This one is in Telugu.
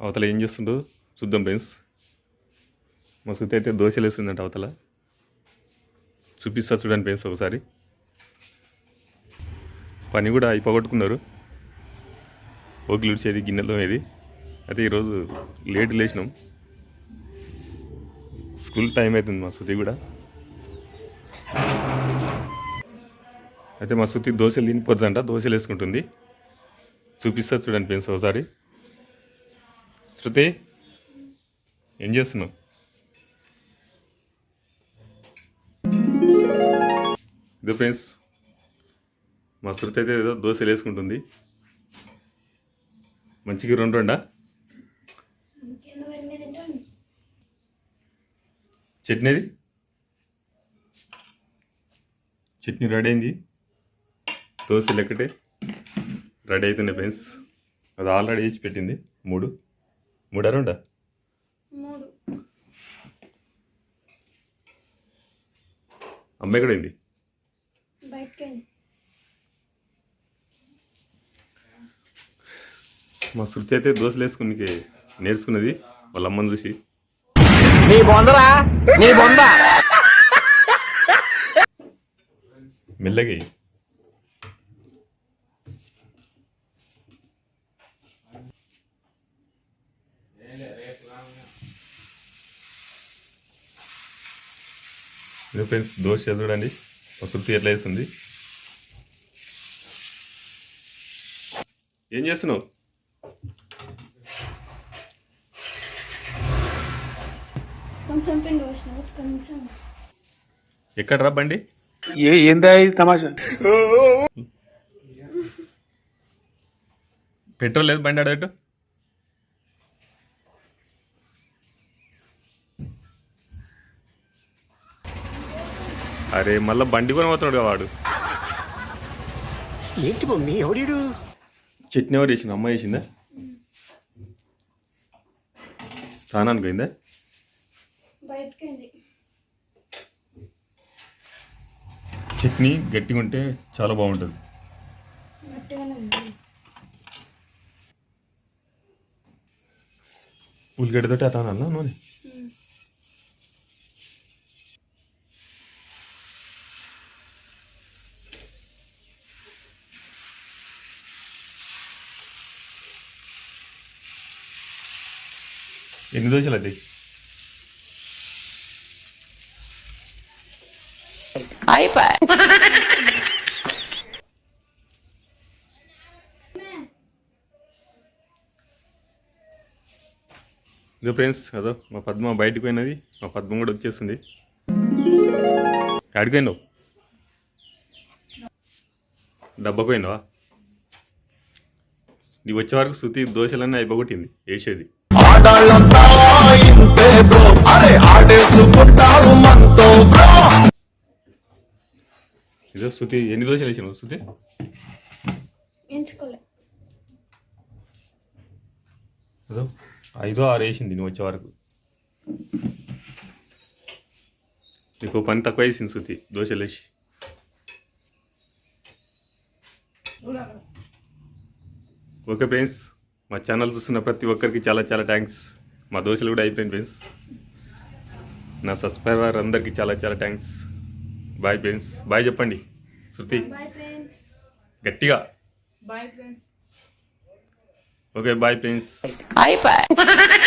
అవతల ఏం చేస్తుండో చూద్దాం ఫ్రెండ్స్. మా సుత్తి అయితే దోశలు వేస్తుందంట అవతల. చూపిస్తా చూడండి ఫ్రెండ్స్ ఒకసారి. పని కూడా అయిపోగొట్టుకున్నారు. ఓకిలు ఉడిచేది గిన్నెలతో ఇది అయితే ఈరోజు లేట్ లేచినాం. స్కూల్ టైం అవుతుంది మా శృతి కూడా. అయితే మా శృతి దోశలు తినిపోతుందంట దోశలు వేసుకుంటుంది. చూపిస్తా చూడండి ఫ్రెండ్స్ ఒకసారి. శృతి ఏం చేస్తున్నావు? ఇదో ఫ్రెండ్స్ మా శృతి అయితే ఏదో దోశలు వేసుకుంటుంది. మంచిగా రెండు రెండా? చట్నీది? చట్నీ రెడీ అయింది. దోశలు ఎక్కటే? రెడీ అవుతున్నాయి ఫ్రెండ్స్. అది ఆల్రెడీ వేసి పెట్టింది. మూడు. మూడా. రెండా అమ్మాయి కూడా బయటకి మా శృతి అయితే దోశలు వేసుకుని నేర్చుకున్నది వాళ్ళ అమ్మని చూసి. నీ బొందరా? నీ బొంద? మెల్లగా ఇది ఫ్రెండ్స్ దోశ చూడండి శృతి ఎట్లా వేస్తుంది ఏం చేస్తున్నావు? కొంచెం పిండి పోసిన కొంచెం ఎక్కడ రా బండి? ఏ ఏందా ఇది తమాషా? పెట్రోల్ లేదు బండి అడగట్టు అరే మళ్ళీ బండి కొని పోతున్నాడు కదా వాడు. ఏంటి మమ్మీ ఎవడీడు చట్నీ ఎవరు వేసింది అమ్మ వేసిందా స్నానానికి పోయిందా? చట్నీ గట్టిగా ఉంటే చాలా బాగుంటుంది. గట్టిగానే ఉంది. ఉల్లిగడ్డతోటి అన్నా నూనె? ఎన్ని దోశలు అది ఇదో ఫ్రెండ్స్ అదో మా పద్మ బయటకు పోయినది. మా పద్మ కూడా వచ్చేస్తుంది ఎక్కడికి పోయినావు? డబ్బాకు పోయినావా? నీ వచ్చే వరకు శృతి దోశలన్నీ అయిపోగొట్టింది వేసేది. ఆడాళ్ళంతా ఇంతే బ్రో అరే ఆడేసుకుంటారు మనతో బ్రో ఇదో శృతి ఎన్ని దోశలు వేసినావు శృతి? ఐదో ఆరు వేసింది నువ్వు వచ్చే వరకు. నీకు పని తక్కువ వేసింది శృతి దోశలు వేసి. Okay friends. మా ఛానల్ చూస్తున్న ప్రతి ఒక్కరికి చాలా చాలా థ్యాంక్స్ మా దోశలు కూడా అయిపోయింది ఫ్రెండ్స్ నా సబ్స్క్రైబర్ అందరికీ చాలా చాలా థ్యాంక్స్ బాయ్ ఫ్రెండ్స్ బాయ్ చెప్పండి. శృతి. గట్టిగా. Bye friends okay bye friends అయిపోయి